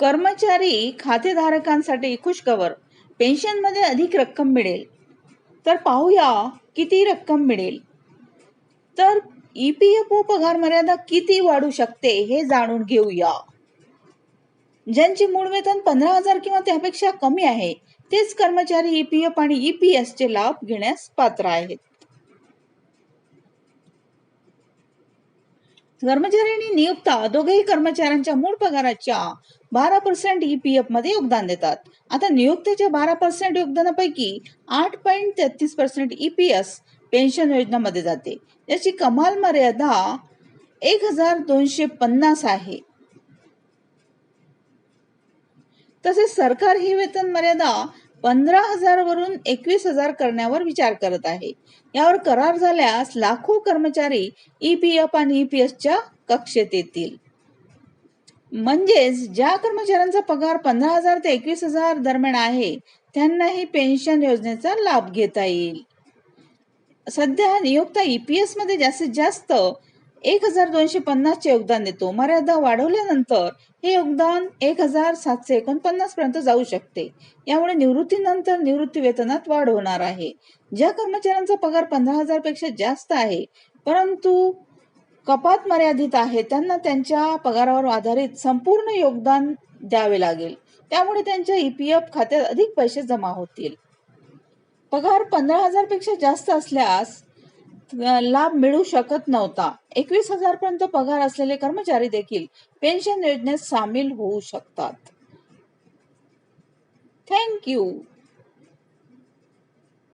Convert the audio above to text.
कर्मचारी खातेधारकांसाठी खुशखबर. पेन्शनमध्ये अधिक रक्कम मिळेल. तर पाहूया किती रक्कम मिळेल. तर ई पी एफ ओ पगार मर्यादा किती वाढू शकते हे जाणून घेऊया. ज्यांचे मूळ वेतन पंधरा हजार किंवा त्यापेक्षा कमी आहे तेच कर्मचारी ई पी एफ आणि ई पी एसचे लाभ घेण्यास पात्र आहेत. कर्मचारी आणि नियुक्ता दोघेही कर्मचाऱ्यांच्या मूळ पगाराच्या बारा पर्सेंट ईपीएफमध्ये योगदान देतात. आता नियुक्तीच्या बारा पर्सेंट योगदानापैकी आठ पॉईंट तेहतीस पर्सेंट ईपीएस पेन्शन योजनामध्ये जाते. याची कमाल मर्यादा एक हजार दोनशे पन्नास आहे. तसेच सरकार ही वेतन मर्यादा पंधरा हजार वरून एकवीस हजार करण्यावर विचार करत आहे. यावर करार झाल्यास लाखो कर्मचारी ईपीएफ आणि ई पी एसच्या कक्षेत येतील. म्हणजेच ज्या कर्मचाऱ्यांचा पगार पंधरा हजार ते एकवीस हजार दरम्यान आहे त्यांनाही पेन्शन योजनेचा लाभ घेता येईल. सध्या नियोक्ता ईपीएसमध्ये जास्तीत जास्त एक हजार दोनशे पन्नासचे योगदान देतो. मर्यादा वाढवल्यानंतर हे योगदान एक हजार सातशे एकोणपन्नास पर्यंत जाऊ शकते. यामुळे निवृत्तीनंतर निवृत्ती वेतनात वाढ होणार आहे. ज्या कर्मचाऱ्यांचा पगार पंधरा हजारपेक्षा जास्त आहे परंतु कपात मर्यादित आहे त्यांना त्यांच्या पगारावर आधारित संपूर्ण योगदान द्यावे लागेल. त्यामुळे त्यांच्या ईपीएफ खात्यात अधिक पैसे जमा होतील. पगार पंधरा हजारपेक्षा जास्त असल्यास लाभ मिळू शकत नव्हता. एकवीस हजार पर्यंत पगार असलेले कर्मचारी देखील पेन्शन योजनेत सामील होऊ शकतात. थँक्यू